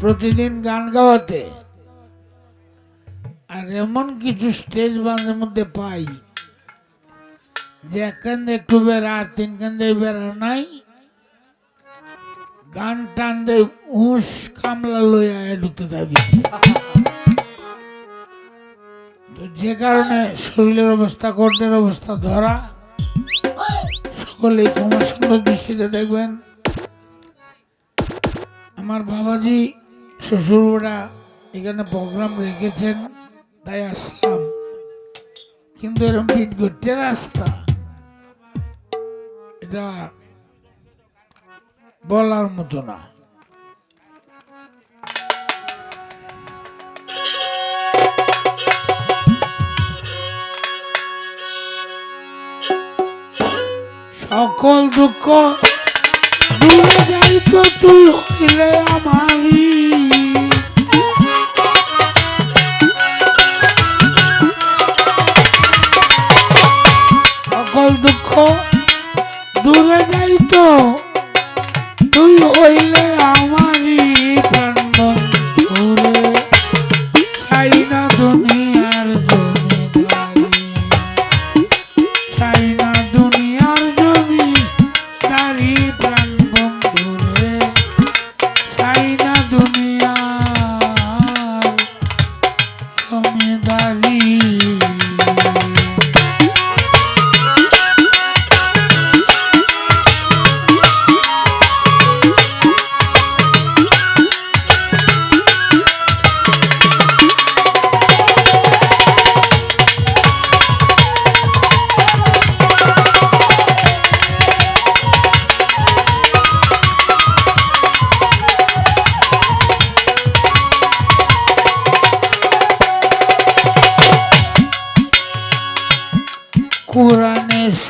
প্রতিদিন গান গাওয়াতে। আর এমন কিছু স্টেজ মাঝে মধ্যে পাই, যে এক কান্দে একটু বেড়া আর তিন কান্দে বেড়া নাই। গান টান দে উস কামলা লইয়া ঢুকতে তো যে কারণে শরীরের অবস্থা, কর্ণের অবস্থা ধরা, সকলেই তোমার সুন্দর দৃষ্টিতে দেখবেন। আমার বাবাজি শ্বশুররা এখানে প্রোগ্রাম রেখেছেন, তাই আসলাম। কিন্তু এরকম পিট করতে রাস্তা, এটা বলার মতো না। সকল দুঃখ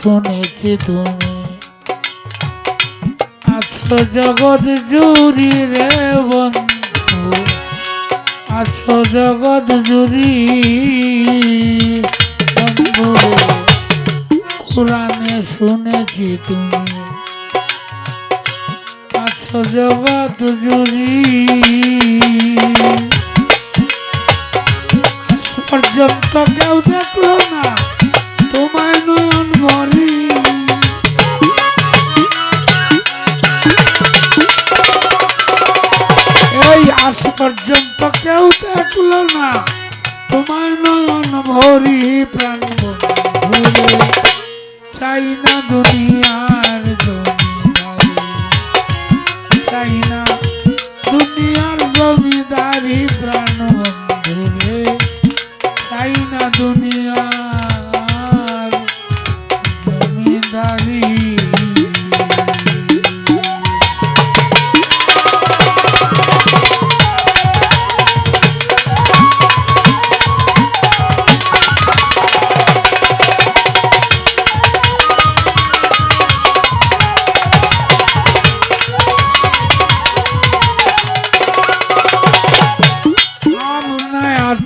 শুনেছি তুমি আছো জগৎ জুড়ি রে বন্ধু, আছো জগৎ জুড়ি বন্ধু। কোরআনে শুনেছি তুমি, আছো জগৎ জুড়ি পর্যন্ত কেউ দেখল আজ পর্যন্ত কেউ দেখল না। তোমার নয়ন ভরি প্রাণ চাই না দুনিয়ার জমিদারি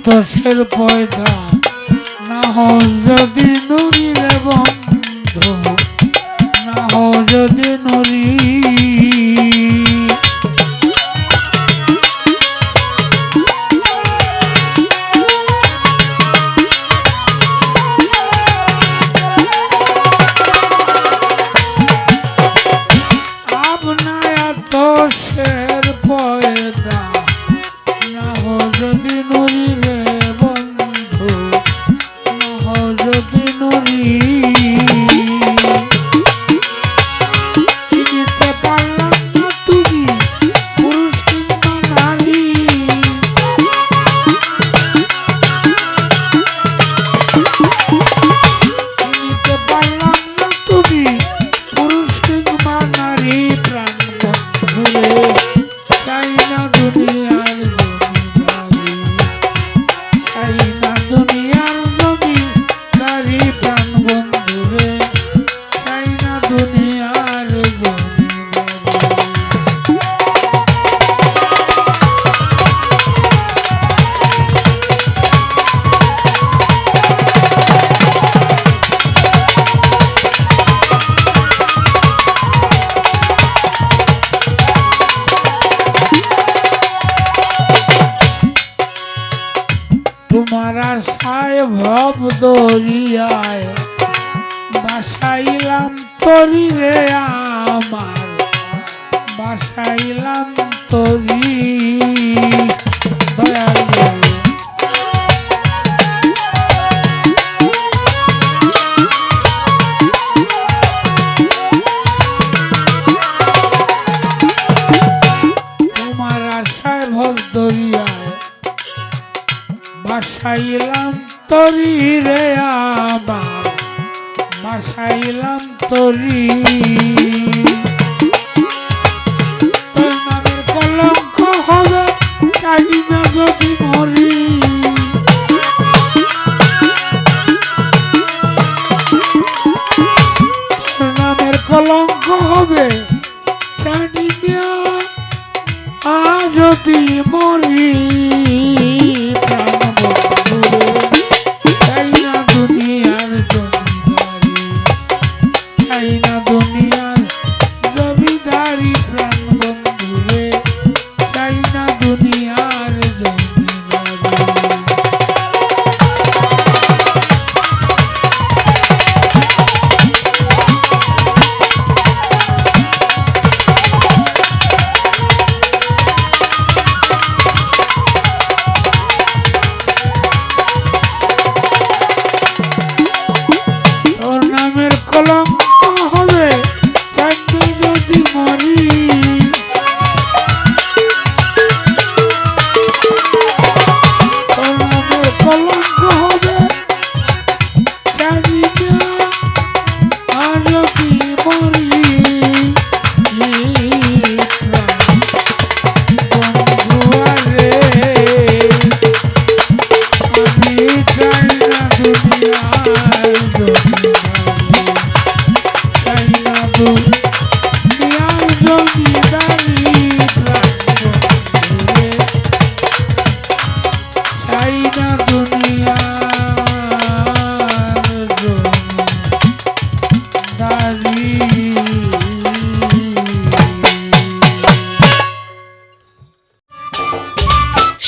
আতসের পয়দা না হও যদি নুরি রে বন্ধু না হও যদি নুরি তোমার আশায় ভব দরিয়ায় বাসাইলাম তরি রে আমার বাসাইলাম তরি। বাসাইলাম তরি রে আমার বাসাইলাম তরি। কলঙ্ক হবে চাই না যদি মরি।